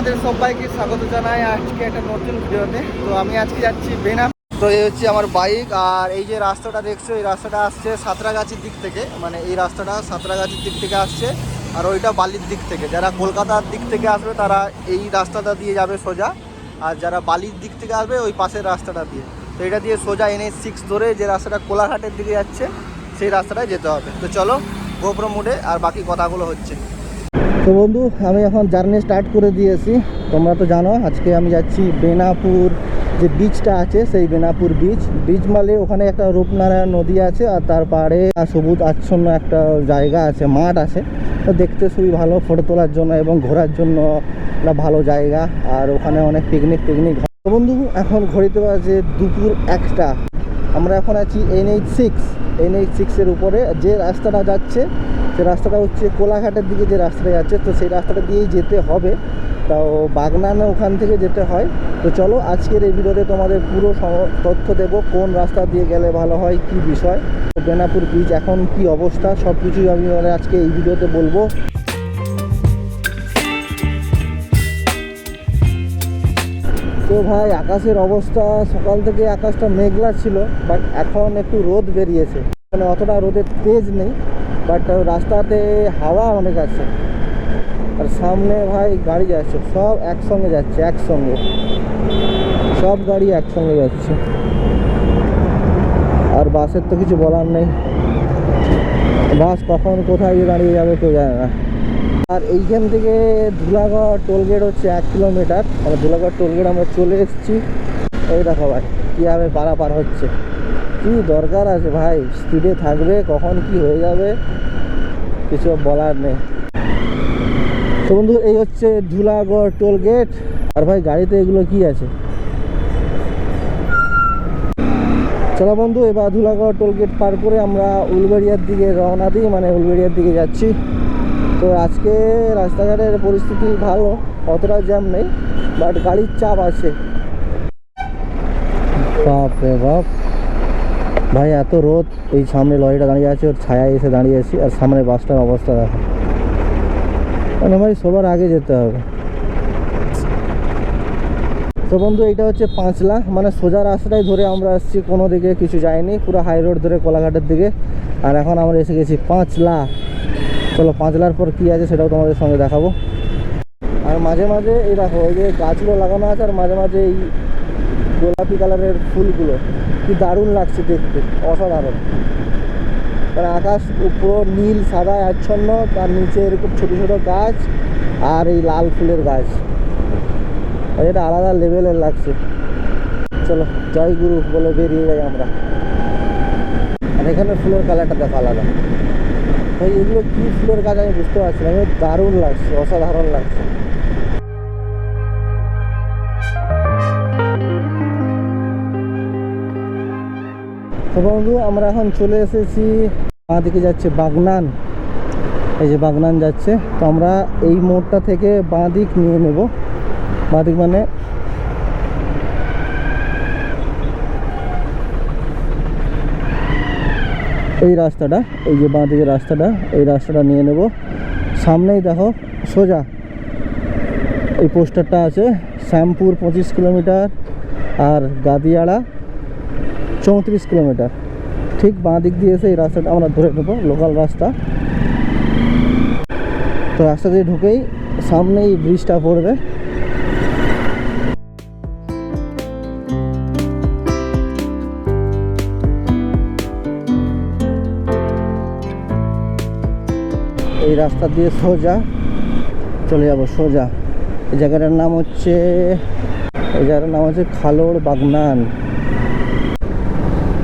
তোমাদের সবাইকে স্বাগত জানাই আজকে একটা নতুন ভিডিওতে। তো আমি আজকে যাচ্ছি বেনা তো এই হচ্ছে আমার বাইক, আর এই যে রাস্তাটা দেখছ, এই রাস্তাটা আসছে সাঁতরাগাছির দিক থেকে। মানে এই রাস্তাটা সাঁতরাগাছির দিক থেকে আসছে, আর ওইটা বালির দিক থেকে। যারা কলকাতার দিক থেকে আসবে, তারা এই রাস্তাটা দিয়ে যাবে সোজা। আর যারা বালির দিক থেকে আসবে, ওই পাশের রাস্তাটা দিয়ে। তো এটা দিয়ে সোজা এনএ সিক্স ধরে যে রাস্তাটা কোলাঘাটের দিকে যাচ্ছে, সেই রাস্তাটায় যেতে হবে। তো চলো গোপ্রো মুডে আর বাকি কথাগুলো হচ্ছে। তো বন্ধু, আমি এখন জার্নি স্টার্ট করে দিয়েছি। তোমরা তো জানো, আজকে আমি যাচ্ছি বেনাপুর যে বিচটা আছে, সেই বেনাপুর বিচ বিচ মানে ওখানে একটা রূপনারায়ণ নদী আছে আর তার পাড়ে সবুজ আচ্ছন্ন একটা জায়গা আছে, মাঠ আছে। তো দেখতে খুবই ভালো ফটো তোলার জন্য এবং ঘোরার জন্য একটা ভালো জায়গা। আর ওখানে অনেক পিকনিক পিকনিক বন্ধু, এখন ঘড়িতে বাজে দুপুর একটা। আমরা এখন আছি এনএইচ সিক্স এনএইচ সিক্সের উপরে যে রাস্তাটা যাচ্ছে, সে রাস্তাটা হচ্ছে কোলাঘাটের দিকে যে রাস্তাটা যাচ্ছে, তো সেই রাস্তাটা দিয়েই যেতে হবে। তাও বাগনানে ওখান থেকে যেতে হয়। তো চলো আজকের এই ভিডিওতে তোমাদের পুরো তথ্য দেব, কোন রাস্তা দিয়ে গেলে ভালো হয়, কি বিষয় বেনাপুর বিচ এখন কি অবস্থা সব কিছুই আমি আজকে এই ভিডিওতে বলব। তো ভাই আকাশের অবস্থা, সকাল থেকে আকাশটা মেঘলা ছিল বাট এখন একটু রোদ বেরিয়েছে। মানে অতটা রোদের তেজ নেই বাট রাস্তাতে হাওয়া অনেক আছে। আর সামনে ভাই গাড়ি যাচ্ছে, সব একসঙ্গে যাচ্ছে, একসঙ্গে। সব গাড়ি একসঙ্গে যাচ্ছে। আর বাসের তো কিছু বলার নেই। বাস কখন কোথায় গিয়ে দাঁড়িয়ে যাবে কেউ জানে না। আর এইখান থেকে ধুলাগড় টোলগেট হচ্ছে এক কিলোমিটার মানে ধুলাগড় টোলগেট আমরা চলে এসেছি। এই দেখো ভাই, কীভাবে পারাপার হচ্ছে। কি দরকার আছে ভাই? স্পিডে থাকবে, কখন কি হয়ে যাবে? কিছু বলার নেই। তো বন্ধু, এই হচ্ছে ধুলাগড় টোল গেট আর ভাই, গাড়িতে এগুলো কি আছে? চলো বন্ধু, এবার ধুলাগড় টোল গেট পার করে আমরা উলবেড়িয়ার দিকে রওনা দিই। মানে উলবেড়িয়ার দিকে যাচ্ছি। তো আজকে রাস্তাঘাটের পরিস্থিতি ভালো, অতটা জ্যাম নেই বাট গাড়ির চাপ আছে। বাপ রে বাপ। ভাই, এত রোদ, এই সামনে লরিটা দাঁড়িয়ে আছে, ওর ছায়ায় এসে দাঁড়িয়ে আছি, আর সামনে বাসটার অবস্থা দেখো। মানে ভাই, সবার আগে যেতে হবে। তো বন্ধু এটা হচ্ছে পাঁচলা মানে সোজা রাস্তাটাই ধরে আমরা আসছি, কোনো দিকে কিছু যায়নি পুরো হাই রোড ধরে কোলাঘাটের দিকে। আর এখন আমরা এসে গেছি পাঁচলা। চলো পাঁচলার পর কি আছে সেটাও তোমাদের সঙ্গে দেখাবো। আর মাঝে মাঝে এই দেখো ওই যে গাছগুলো লাগানো আছে, আর মাঝে মাঝে এই গোলাপি কালারের ফুলগুলো, কি দারুণ লাগছে দেখতে, অসাধারণ। মানে আকাশ পুরো নীল, সাদা, আচ্ছন্ন, তার নিচে এরকম ছোটো ছোটো গাছ, আর এই লাল ফুলের গাছ। আর এটা আলাদা লেভেলের লাগছে। চলো, জয় গুরু বলে বেরিয়ে যাই আমরা। আর এখানে ফুলের কালারটা দেখো আলাদা। ভাই, এগুলো কি ফুলের গাছ আমি বুঝতে পারছি না। দারুণ লাগছে, অসাধারণ লাগছে। তো বন্ধু, আমরা এখন চলে এসেছি দিকে যাচ্ছে বাগনান। এই যে বাগনান যাচ্ছে, তো আমরা এই মোড়টা থেকে বাঁ দিক নিয়ে নেব। বাঁ দিক মানে এই রাস্তাটা, এই যে বাঁ দিকের রাস্তাটা, এই রাস্তাটা নিয়ে নেব। সামনেই দেখো সোজা এই পোস্টারটা আছে, শ্যামপুর পঁচিশ কিলোমিটার আর গাদিয়াড়া চৌত্রিশ কিলোমিটার। ঠিক বাঁ দিক দিয়ে এসে এই রাস্তাটা আমরা ধরে নেব লোকাল রাস্তা। তো রাস্তা দিয়ে ঢুকেই সামনেই ব্রিজটা পড়বে। রাস্তা দিয়ে সোজা চলে যাব, সোজা। এই জায়গাটার নাম হচ্ছে, এই জায়গাটার নাম হচ্ছে খালোড় বাগনান।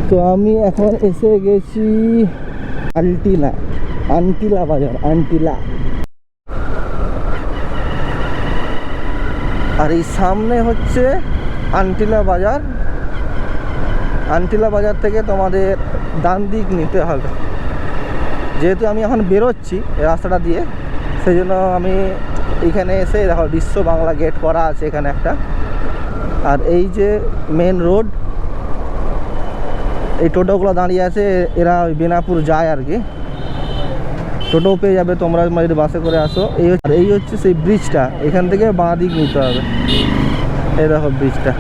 তো আমি এখন এসে গেছি আন্টিলা আন্টিলা বাজার, আন্টিলা। আর এই সামনে হচ্ছে আন্টিলা বাজার। আন্টিলা বাজার থেকে তোমাদের ডান দিক নিতে হবে। যেহেতু আমি এখন বেরোচ্ছি এই রাস্তাটা দিয়ে সেই জন্য আমি এখানে এসে দেখো বিশ্ব বাংলা গেট করা আছে এখানে একটা। আর এই যে মেন রোড এই টোটোগুলো দাঁড়িয়ে আছে, এরা ওই বেনাপুর যায় আর কি। টোটো পেয়ে যাবে তোমরা যদি বাসে করে আসো। এই আর এই হচ্ছে সেই ব্রিজটা এখান থেকে বাঁ দিক নিতে হবে। এই দেখো ব্রিজটা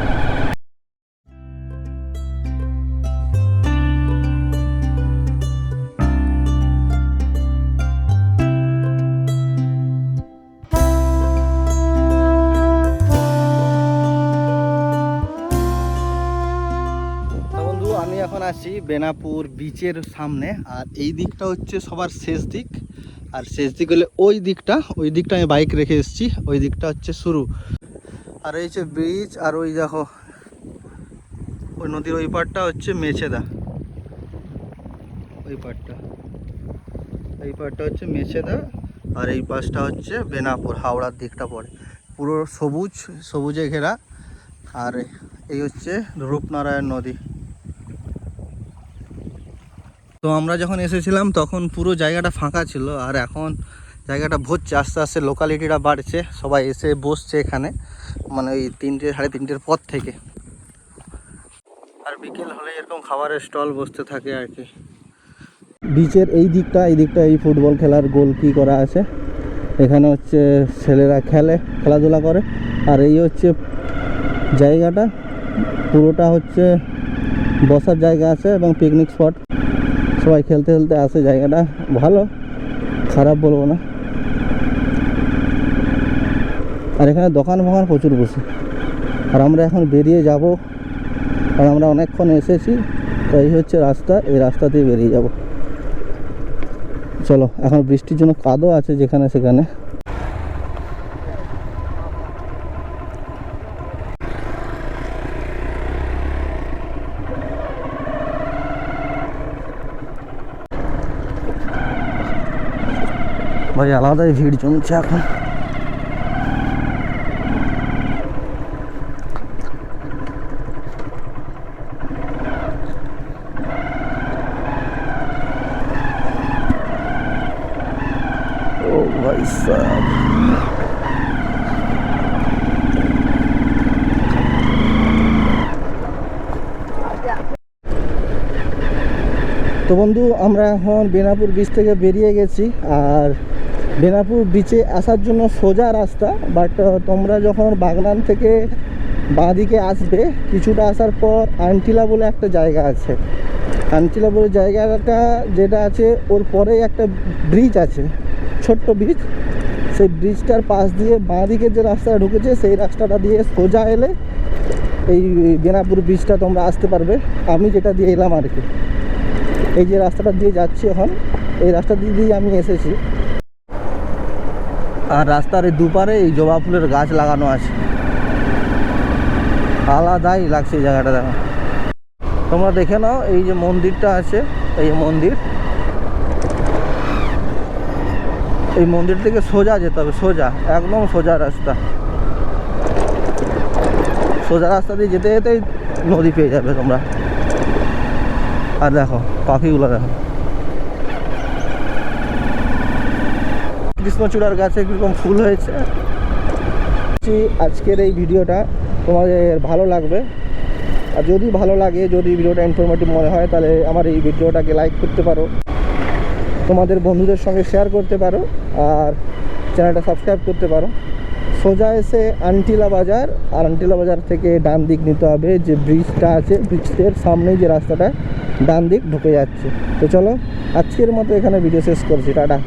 আছি বেনাপুর বিচের সামনে, আর এই দিকটা হচ্ছে সবার শেষ দিক। আর শেষ দিক হলে ওই দিকটা ওই দিকটা আমি বাইক রেখে এসেছি, ওই দিকটা হচ্ছে শুরু। আর এই হচ্ছে ব্রিজ আর ওই দেখো, ওই নদীর ওই পাড়টা হচ্ছে মেছেদা। ওই পাড়টা। এই পাড়টা হচ্ছে মেছেদা, আর এই পাশটা হচ্ছে বেনাপুর, হাওড়ার দিকটা পড়ে। পুরো সবুজ, সবুজে ঘেরা। আর এই হচ্ছে রূপনারায়ণ নদী। তো আমরা যখন এসেছিলাম, তখন পুরো জায়গাটা ফাঁকা ছিল আর এখন জায়গাটা ভরছে, আস্তে আস্তে লোকালিটিটা বাড়ছে, সবাই এসে বসছে এখানে মানে ওই তিনটে, সাড়ে তিনটের পর থেকে। আর বিকেল হলে এরকম খাবারের স্টল বসতে থাকে আর কি। বিচের এই দিকটা এই দিকটা এই ফুটবল খেলার গোল কি করা আছে? এখানে হচ্ছে ছেলেরা খেলে, খেলাধুলা করে। আর এই হচ্ছে জায়গাটা, পুরোটা হচ্ছে বসার জায়গা আছে এবং পিকনিক স্পট সবাই খেলতে খেলতে আসে জায়গাটা ভালো, খারাপ বলব না। আর এখানে দোকান ফোকান প্রচুর বসে। আর আমরা এখন বেরিয়ে যাব আর আমরা অনেকক্ষণ এসেছি, তো এই হচ্ছে রাস্তা, এই রাস্তা দিয়ে বেরিয়ে যাব। চলো, এখন বৃষ্টির জন্য কাদও আছে যেখানে সেখানে। ভাই, আলাদাই ভিড় জমছে এখন। তো বন্ধু, আমরা এখন বেনাপুর বিচ থেকে বেরিয়ে গেছি, আর বেনাপুর বিচে আসার জন্য সোজা রাস্তা বাট তোমরা যখন বাগনান থেকে বাঁদিকে আসবে, কিছুটা আসার পর আনটিলা বলে একটা জায়গা আছে। আনটিলা বলে জায়গাটা যেটা আছে, ওর পরেই একটা ব্রিজ আছে, ছোট্ট ব্রিজ সেই ব্রিজটার পাশ দিয়ে বাঁদিকে যে রাস্তাটা ঢুকেছে, সেই রাস্তাটা দিয়ে সোজা এলে এই বেনাপুর ব্রিজটা তোমরা আসতে পারবে। আমি যেটা দিয়ে এলাম আর কি। এই যে রাস্তাটা দিয়ে যাচ্ছি এখন, এই রাস্তা দিয়ে দিয়ে আমি এসেছি। আর রাস্তার দুপারে এই জবা ফুলের গাছ লাগানো আছে। আলাদাই লাগছে এই জায়গাটা দেখো। তোমরা দেখে নাও, এই যে মন্দিরটা আছে, এই মন্দির। এই মন্দির থেকে সোজা যেতে হবে, সোজা, একদম সোজা রাস্তা। সোজা রাস্তা দিয়ে যেতে যেতেই নদী পেয়ে যাবে তোমরা। আর দেখো, পাখিগুলো দেখো। কৃষ্ণচূড়ার গাছে কীরকম ফুল হয়েছে। আজকের এই ভিডিওটা তোমাদের ভালো লাগবে। আর যদি ভালো লাগে, যদি ভিডিওটা ইনফরমেটিভ মনে হয়, তাহলে আমার এই ভিডিওটাকে লাইক করতে পারো। তোমাদের বন্ধুদের সঙ্গে শেয়ার করতে পারো আর চ্যানেলটা সাবস্ক্রাইব করতে পারো। সোজা এসে আন্টিলা বাজার, আর আন্টিলা বাজার থেকে ডান দিক নিতে হবে যে ব্রিজটা আছে ব্রিজের সামনেই যে রাস্তাটা, ডান দিক ঢুকে যাচ্ছে। তো চলো, আজকের মতো এখানে ভিডিও শেষ করছি, টাটা।